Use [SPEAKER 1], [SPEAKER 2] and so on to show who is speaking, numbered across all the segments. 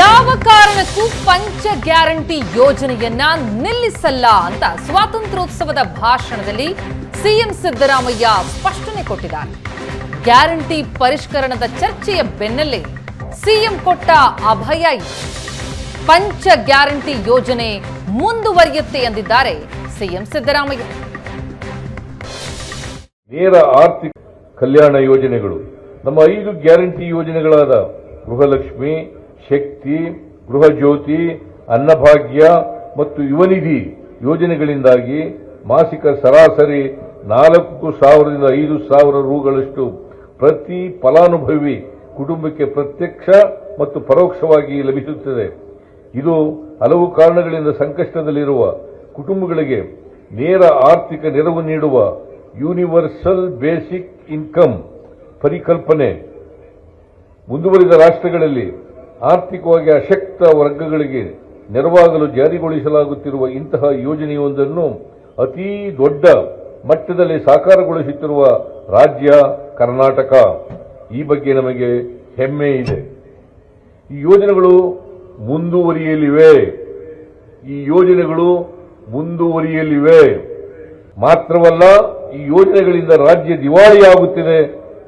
[SPEAKER 1] ಯಾವ ಕಾರಣಕ್ಕೂ ಪಂಚ ಗ್ಯಾರಂಟಿ ಯೋಜನೆಯನ್ನ ನಿಲ್ಲಿಸಲ್ಲ ಅಂತ ಸ್ವಾತಂತ್ರ್ಯೋತ್ಸವದ ಭಾಷಣದಲ್ಲಿ ಸಿಎಂ ಸಿದ್ದರಾಮಯ್ಯ ಸ್ಪಷ್ಟನೆ ಕೊಟ್ಟಿದ್ದಾರೆ. ಗ್ಯಾರಂಟಿ ಪರಿಷ್ಕರಣದ ಚರ್ಚೆಯ ಬೆನ್ನಲ್ಲೇ ಸಿಎಂ ಕೊಟ್ಟ ಅಭಯ ಪಂಚ ಗ್ಯಾರಂಟಿ ಯೋಜನೆ ಮುಂದುವರಿಯುತ್ತೆ ಎಂದಿದ್ದಾರೆ ಸಿಎಂ ಸಿದ್ದರಾಮಯ್ಯ.
[SPEAKER 2] ನೇರ ಆರ್ಥಿಕ ಕಲ್ಯಾಣ ಯೋಜನೆಗಳು. ನಮ್ಮ ಐದು ಗ್ಯಾರಂಟಿ ಯೋಜನೆಗಳಾದ ಗೃಹಲಕ್ಷ್ಮಿ ಶಕ್ತಿ ಗೃಹ ಜ್ಯೋತಿ ಅನ್ನಭಾಗ್ಯ ಮತ್ತು ಯುವನಿಧಿ ಯೋಜನೆಗಳಿಂದಾಗಿ ಮಾಸಿಕ ಸರಾಸರಿ ನಾಲ್ಕು ಸಾವಿರದಿಂದ ಐದು ಸಾವಿರ ರೂಗಳಷ್ಟು ಪ್ರತಿ ಫಲಾನುಭವಿ ಕುಟುಂಬಕ್ಕೆ ಪ್ರತ್ಯಕ್ಷ ಮತ್ತು ಪರೋಕ್ಷವಾಗಿ ಲಭಿಸುತ್ತದೆ. ಇದು ಹಲವು ಕಾರಣಗಳಿಂದ ಸಂಕಷ್ಟದಲ್ಲಿರುವ ಕುಟುಂಬಗಳಿಗೆ ನೇರ ಆರ್ಥಿಕ ನೆರವು ನೀಡುವ ಯೂನಿವರ್ಸಲ್ ಬೇಸಿಕ್ ಇನ್ಕಮ್ ಪರಿಕಲ್ಪನೆ. ಮುಂದುವರಿದ ರಾಷ್ಟ್ರಗಳಲ್ಲಿ ಆರ್ಥಿಕವಾಗಿ ಅಶಕ್ತ ವರ್ಗಗಳಿಗೆ ನೆರವಾಗಲು ಜಾರಿಗೊಳಿಸಲಾಗುತ್ತಿರುವ ಇಂತಹ ಯೋಜನೆಯೊಂದನ್ನು ಅತೀ ದೊಡ್ಡ ಮಟ್ಟದಲ್ಲಿ ಸಾಕಾರಗೊಳಿಸುತ್ತಿರುವ ರಾಜ್ಯ ಕರ್ನಾಟಕ. ಈ ಬಗ್ಗೆ ನಮಗೆ ಹೆಮ್ಮೆ ಇದೆ. ಈ ಯೋಜನೆಗಳು ಮುಂದುವರಿಯಲಿವೆ. ಈ ಯೋಜನೆಗಳು ಮುಂದುವರಿಯಲಿವೆ. ಮಾತ್ರವಲ್ಲ, ಈ ಯೋಜನೆಗಳಿಂದ ರಾಜ್ಯ ದಿವಾಳಿಯಾಗುತ್ತಿದೆ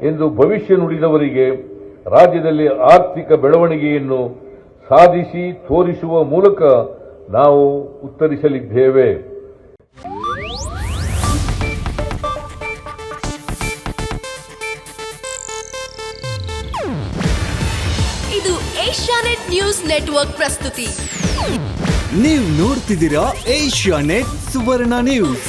[SPEAKER 2] ಎಂದು ಭವಿಷ್ಯ ನುಡಿದವರಿಗೆ ರಾಜ್ಯದಲ್ಲಿ ಆರ್ಥಿಕ ಬೆಳವಣಿಗೆಯನ್ನು ಸಾಧಿಸಿ ತೋರಿಸುವ ಮೂಲಕ ನಾವು ಉತ್ತರಿಸಲಿದ್ದೇವೆ.
[SPEAKER 3] ಇದು ಏಷ್ಯಾನೆಟ್ ನ್ಯೂಸ್ ನೆಟ್ವರ್ಕ್ ಪ್ರಸ್ತುತಿ.
[SPEAKER 4] ನೀವು ನೋಡ್ತಿದ್ದೀರಾ ಏಷ್ಯಾ ನೆಟ್ ಸುವರ್ಣ ನ್ಯೂಸ್.